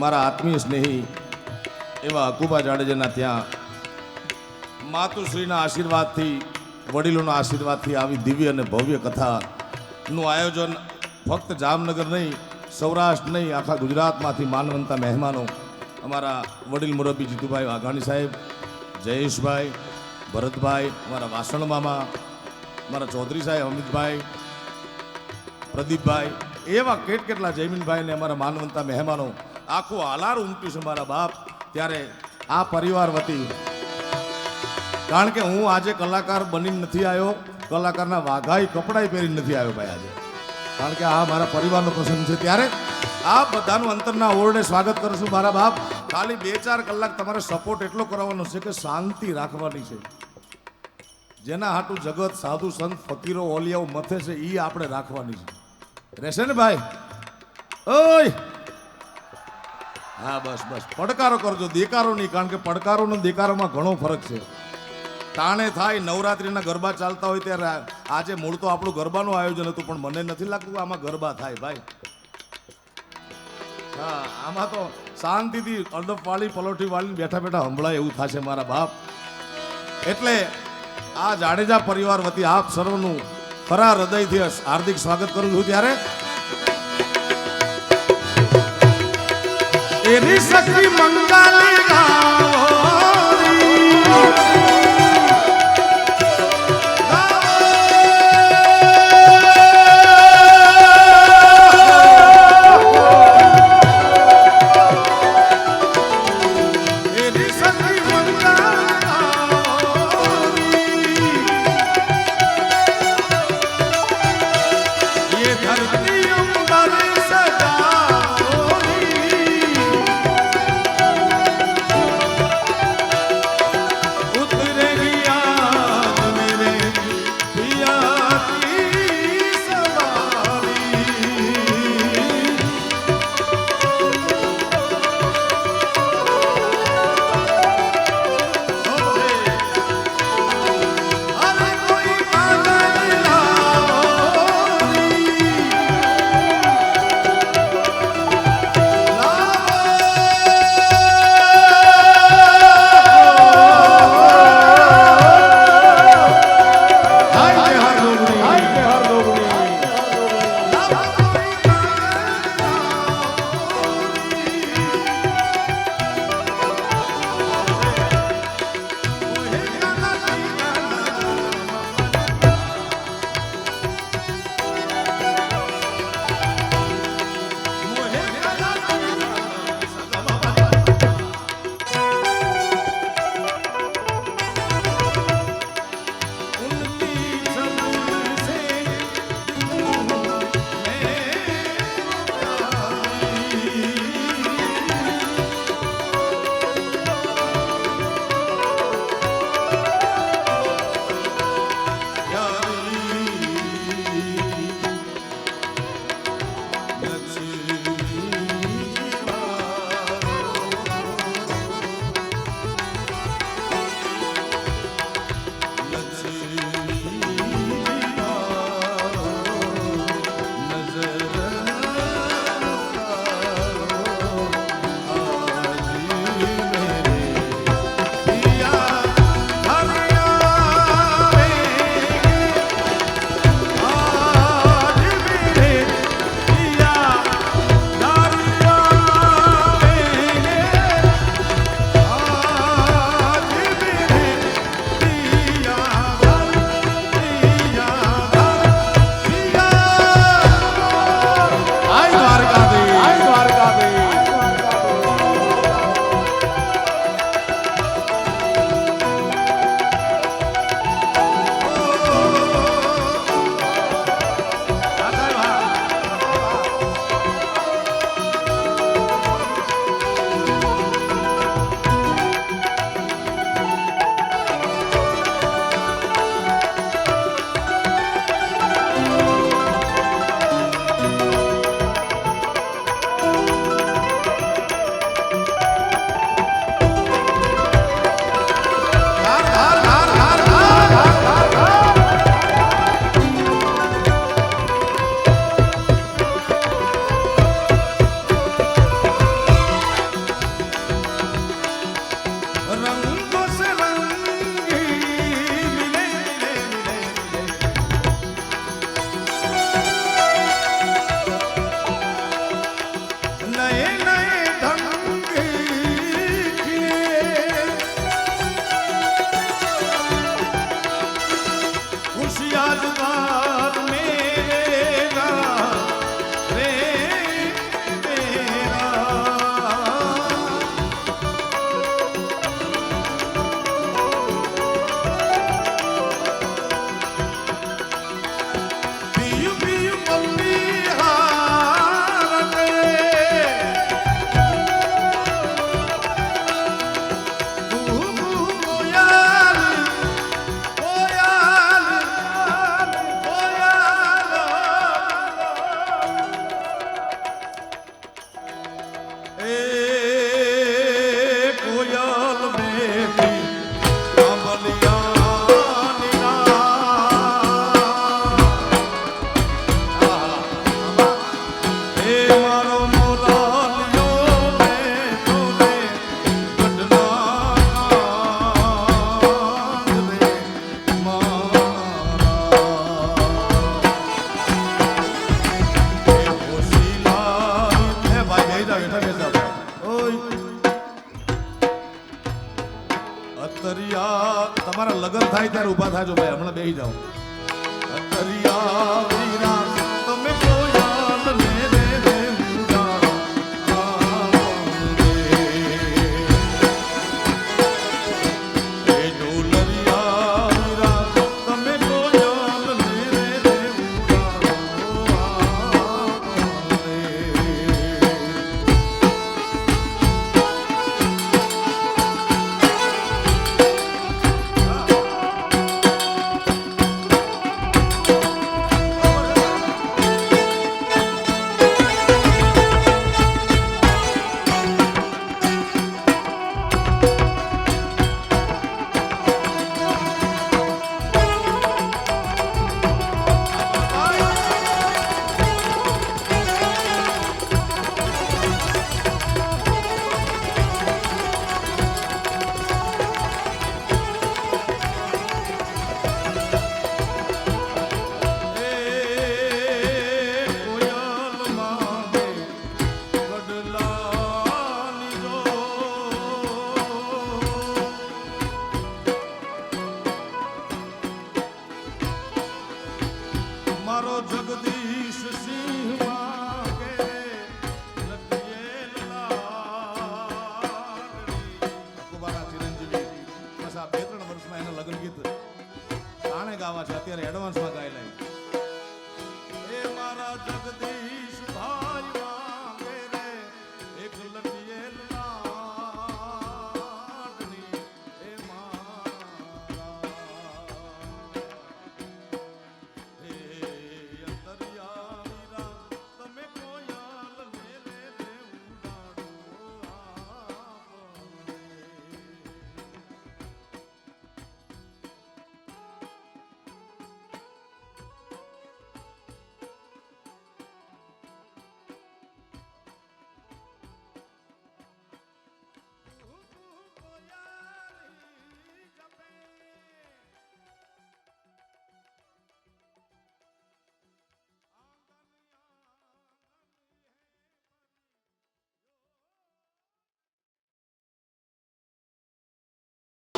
મારા આત્મીય સ્નેહી એવા અકુબા જાડેજાના ત્યાં માતુશ્રીના આશીર્વાદથી, વડીલોના આશીર્વાદથી આવી દિવ્ય અને ભવ્ય કથાનું આયોજન ફક્ત જામનગર નહીં, સૌરાષ્ટ્ર નહીં, આખા ગુજરાતમાંથી માનવંતા મહેમાનો અમારા વડીલ મુરબ્બી જીતુભાઈ વાઘાણી સાહેબ, જયેશભાઈ, ભરતભાઈ, અમારા વાસણ મામા, અમારા ચૌધરી સાહેબ, અમિતભાઈ, પ્રદીપભાઈ, એવા કેટ કેટલા જયમીનભાઈ ને અમારા માનવંતા મહેમાનો આખું આલાર ઉમટ્યું છે મારા બાપ. ત્યારે આ પરિવાર વતી, કારણ કે હું આજે કલાકાર બની નથી આવ્યો, કલાકારના વાઘાઈ કપડાય પહેરીને નથી આવ્યો ભાઈ આજે. કારણ કે આ મારા પરિવારનો પ્રસંગ છે. ત્યારે આ બધાનું અંતરના ઓરડે સ્વાગત કરું છું મારા બાપ. ખાલી બે ચાર કલાક તમારે સપોર્ટ એટલો કરવાનો છે કે શાંતિ રાખવાની છે. જેના હાટું જગત, સાધુ સંત, ફકીરો, ઓલિયાઓ મથે છે એ આપણે રાખવાની છે. રહેશે ને ભાઈ? ઓય! હા, બસ બસ. પડકારો કરજો દેકારો નહીં, કારણ કે પડકારો અને દેકારોમાં ઘણો ફરક છે. તાણે થાય, નવરાત્રિના ગરબા ચાલતા હોય ત્યારે આજે મૂળ તો આપણું ગરબાનું આયોજન હતું, પણ મને નથી લાગતું આમાં ગરબા થાય, ભાઈ. હા, આમાં તો શાંતિથી અડધપ વાળી પલોઠી વાળી બેઠા બેઠા હંભળાય એવું થશે મારા બાપ. એટલે આ જાડેજા પરિવાર વતી આપ સર્વનું ખરા હૃદયથી હાર્દિક સ્વાગત કરું છું ત્યારે એની શક્તિ મંગાલી ગાવોરી. શિયાળમાં દરિયા તમારા લગ્ન થાય ત્યારે ઊભા ઊભા થાજો ભાઈ હમણાં બેસી જાઓ. દરિયા